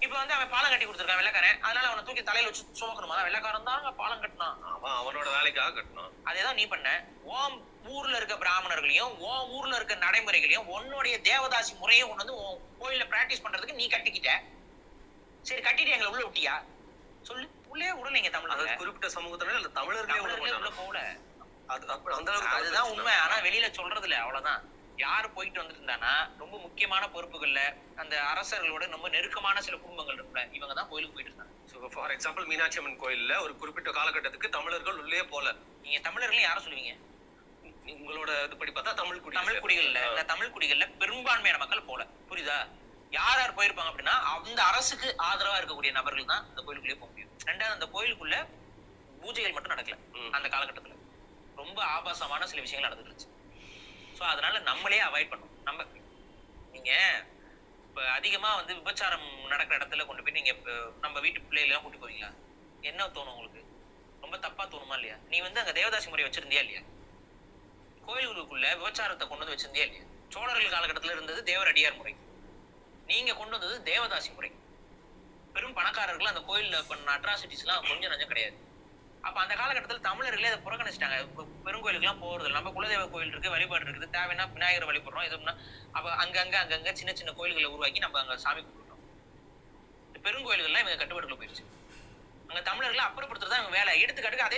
இப்ப வந்து அவன் பாலம் கட்டி கொடுத்துருக்கான் வெள்ளக்காரன். அதனால அவனை தூக்கி தலையில வச்சு சுமக்கணுமா? வெள்ளக்காரன் தான் பாலம் கட்டினான். அவன் அவனோட வேலைக்காக கட்டணும் அதேதான் நீ பண்ண. உன் ஊர்ல இருக்க பிராமணர்களையும் உன் ஊர்ல இருக்க நடைமுறைகளையும் உன்னுடைய தேவதாசி முறையும் கொண்டு வந்து உன் கோயில்ல பிராக்டிஸ் பண்றதுக்கு நீ கட்டிக்கிட்ட. சரி கட்டிட்டு எங்களை உள்ள விட்டியா? சொல்லு. உள்ளே விடலைங்க அது தமிழ்ல குறிப்பிட்ட சமூகத்தினர் இல்ல தமிழர்களே உள்ள. போகல. அது அந்த அளவுக்கு அதுதான் உண்மை. ஆனா வெளியில சொல்றது இல்ல அவ்வளவுதான். யாரு போயிட்டு வந்துட்டு இருந்தானா ரொம்ப முக்கியமான பொறுப்புகள்ல அந்த அரசர்களோட ரொம்ப நெருக்கமான சில குடும்பங்கள் இருக்குல்ல இவங்க தான் கோயிலுக்கு போயிட்டு இருந்தாங்க. ஃபார் எக்ஸாம்பிள் மீனாட்சி அம்மன் கோயில்ல ஒரு குறிப்பிட்ட காலகட்டத்துக்கு தமிழர்கள் உள்ளே போல. நீங்க தமிழர்கள் யார சொல்லுவீங்க? உங்களோட இதுபடி பார்த்தா தமிழ் குடி தமிழ் குடிகள்ல இந்த தமிழ் குடிகள்ல பெரும்பான்மையான மக்கள் போல. புரியுதா? யார் யார் போயிருப்பாங்க அப்படின்னா அந்த அரசுக்கு ஆதரவா இருக்கக்கூடிய நபர்கள் தான் அந்த கோயிலுக்குள்ளே போக முடியும். ரெண்டாவது அந்த கோயிலுக்குள்ள பூஜைகள் மட்டும் நடக்கல. அந்த காலகட்டத்துல. ரொம்ப ஆபாசமான சில விஷயங்கள் நடந்துட்டு இருந்துச்சு. ஸோ அதனால நம்மளே அவாய்ட் பண்ணணும். நம்ம நீங்க இப்போ அதிகமாக வந்து விபச்சாரம் நடக்கிற இடத்துல கொண்டு போய் நீங்க நம்ம வீட்டு பிள்ளைகளெல்லாம் கூட்டி போவீங்களா? என்ன தோணும் உங்களுக்கு? ரொம்ப தப்பா தோணுமா இல்லையா? நீ வந்து அங்கே தேவதாசி முறை வச்சிருந்தியா இல்லையா? கோயில்களுக்குள்ள விபச்சாரத்தை கொண்டு வந்து வச்சிருந்தியா இல்லையா? சோழர்கள் காலகட்டத்தில் இருந்தது தேவர் அடியார் முறை. நீங்க கொண்டு வந்தது தேவதாசி முறை. பெரும் பணக்காரர்கள் அந்த கோயிலில் பண்ண அட்ராசிட்டிஸ்லாம் கொஞ்சம் நஞ்சம் கிடையாது. அப்ப அந்த காலகட்டத்தில் தமிழர்களே அதை புறக்கணிச்சிட்டாங்க. பெருங்கோயிலுக்குலாம் போறது இல்லை நம்ம குலதெய்வ கோயில் இருக்கு வழிபாடு இருக்குது. தேவைன்னா விநாயகர் வழிபடுறோம். எதுனா அப்ப அங்கங்க அங்கங்க சின்ன சின்ன கோயில்களை உருவாக்கி நம்ம அங்க சாமி கும்பிடுறோம். இந்த பெருங்கோயில்கள்லாம் இவங்க கட்டுப்பாட்டுக்குள்ள போயிடுச்சு. அங்க தமிழர்களை அப்புறப்படுத்துறது தான் இவங்க வேலை. எடுத்துக்காட்டுக்கு அதே